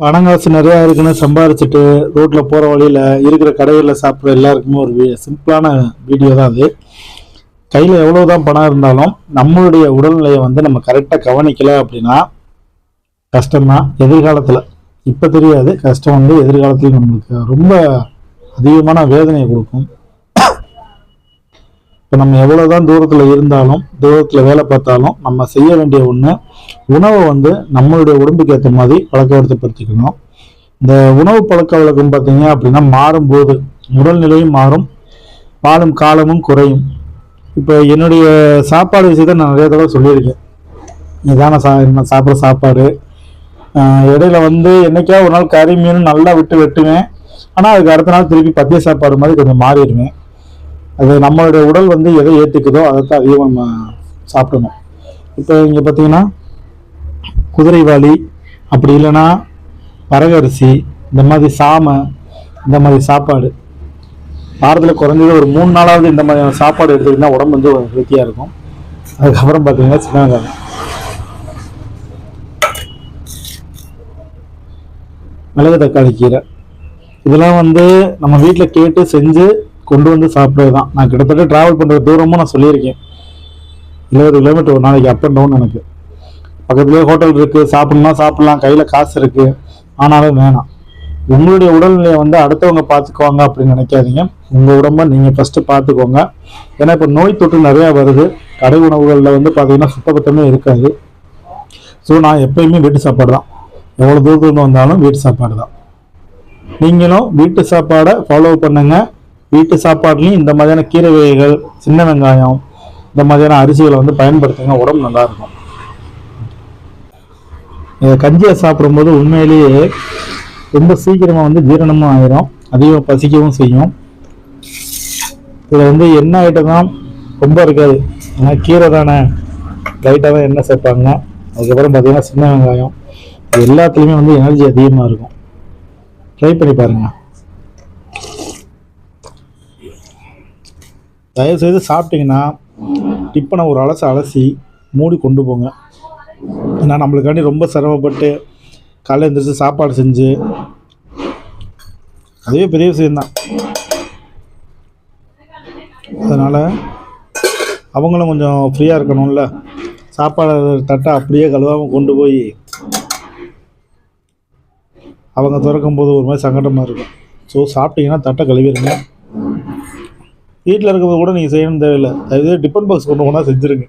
பணங்காசு நிறையா இருக்குன்னு சம்பாரிச்சிட்டு ரோட்டில் போகிற வழியில் இருக்கிற கடைகளில் சாப்பிட்ற எல்லாருக்குமே ஒரு சிம்பிளான வீடியோ தான் அது. கையில் எவ்வளோ தான் பணம் இருந்தாலும் நம்மளுடைய உடல்நிலையை வந்து நம்ம கரெக்டாக கவனிக்கலை அப்படின்னா கஷ்டம்தான். எதிர்காலத்தில். இப்போ தெரியாது. கஷ்டம் வந்து எதிர்காலத்தில் நம்மளுக்கு ரொம்ப அதிகமான வேதனையை கொடுக்கும். இப்போ நம்ம எவ்வளோ தான் தூரத்தில் இருந்தாலும் தூரத்தில் வேலை பார்த்தாலும் நம்ம செய்ய வேண்டிய ஒன்று உணவை வந்து நம்மளுடைய உடம்புக்கு ஏற்ற மாதிரி பழக்கவழக்கப்படுத்திக்கணும். இந்த உணவு பழக்க வழக்கம் பார்த்தீங்க அப்படின்னா மாறும்போது உடல்நிலையும் மாறும் வாழும் காலமும் குறையும். இப்போ என்னுடைய சாப்பாடு விஷயத்தை நான் நிறைய தடவை சொல்லியிருக்கேன். இதான சா நான் சாப்பிட்ற சாப்பாடு. இடையில வந்து என்னைக்கா ஒரு நாள் கறி மீன் நல்லா விட்டு வெட்டுவேன். ஆனால் அதுக்கு அடுத்த நாள் திருப்பி பத்திய சாப்பாடு மாதிரி கொஞ்சம் மாறிடுவேன். அது நம்மளுடைய உடல் வந்து எதை ஏற்றுக்குதோ அதை தான் அதிகமாக நம்ம சாப்பிடணும். இப்போ இங்கே பார்த்தீங்கன்னா குதிரைவாளி அப்படி இல்லைன்னா வரகரிசி இந்த மாதிரி சாமை இந்த மாதிரி சாப்பாடு. வாரத்தில் குறைஞ்சது ஒரு மூணு நாளாவது இந்த மாதிரியான சாப்பாடு எடுத்துக்கிட்டா உடம்பு வந்து ஹெல்த்தியாக இருக்கும். அதுக்கப்புறம் பார்த்தீங்கன்னா சின்ன வெங்காயம். மிளகு தக்காளி கீரை. இதெல்லாம் வந்து நம்ம வீட்டில் கேட்டு செஞ்சு கொண்டு வந்து சாப்பிட்றது தான் நான் கிட்டத்தட்ட ட்ராவல் பண்ணுற தூரமும் நான் சொல்லியிருக்கேன். இருபது கிலோமீட்டர் ஒரு நாளைக்கு அப் அண்ட் டவுன் எனக்கு. பக்கத்துலேயே ஹோட்டல் இருக்குது சாப்பிட்ணுன்னா சாப்பிட்லாம் கையில் காசு இருக்குது ஆனாலும் வேணாம். உங்களுடைய உடல்நிலையை வந்து அடுத்தவங்க பார்த்துக்குவாங்க அப்படின்னு நினைக்காதீங்க. உங்கள் உடம்ப நீங்கள் ஃபஸ்ட்டு பார்த்துக்கோங்க. ஏன்னா இப்போ நோய் தொற்று நிறையா வருது. கடை உணவுகளில் வந்து பார்த்தீங்கன்னா சுத்தபத்தமே இருக்காது. ஸோ நான் எப்பயுமே வீட்டு சாப்பாடு தான் எவ்வளோ தூரத்துலேருந்து வந்தாலும் வீட்டு சாப்பாடு தான் நீங்களும் வீட்டு சாப்பாடை ஃபாலோ பண்ணுங்கள் வீட்டு சாப்பாடுலையும் இந்த மாதிரியான கீரை வகைகள் சின்ன வெங்காயம் இந்த மாதிரியான அரிசிகளை வந்து பயன்படுத்துங்க. உடம்பு நல்லா இருக்கும். இதை கஞ்சியை சாப்பிடும்போது உண்மையிலேயே ரொம்ப சீக்கிரமாக வந்து ஜீரணமும் ஆயிரும். அதிகம் பசிக்கவும் செய்யும். இதில் வந்து என்ன ஐட்டம் தான் ரொம்ப இருக்காது. ஏன்னா கீரை தானே. லைட்டாக தான் எண்ணெய் சேர்ப்பாங்க. அதுக்கப்புறம் பார்த்தீங்கன்னா சின்ன வெங்காயம். எல்லாத்துலேயுமே வந்து எனர்ஜி அதிகமாக இருக்கும். ட்ரை பண்ணி பாருங்கள் தயவு செய்து டிப்பனை ஒரு அலசு அலசி மூடி கொண்டு போங்க. ஏன்னா நம்மளுக்காண்டி ரொம்ப சிரமப்பட்டு காலையில் எழுந்திரிச்சு சாப்பாடு செஞ்சு அதுவே பெரிய விஷயந்தான் அதனால் அவங்களும் கொஞ்சம் ஃப்ரீயாக இருக்கணும்ல. சாப்பாடு தட்டை அப்படியே கழுவாமல் கொண்டு போய் அவங்க திறக்கும்போது ஒரு மாதிரி சங்கடமாக இருக்கும். ஸோ சாப்பிட்டீங்கன்னா தட்டை கழுவிடுங்க வீட்டில் இருக்கிறது கூட நீங்கள் செய்யணும் தேவையில்லை அது டிஃபன் பாக்ஸ் கொண்டு போனால் செஞ்சுருங்க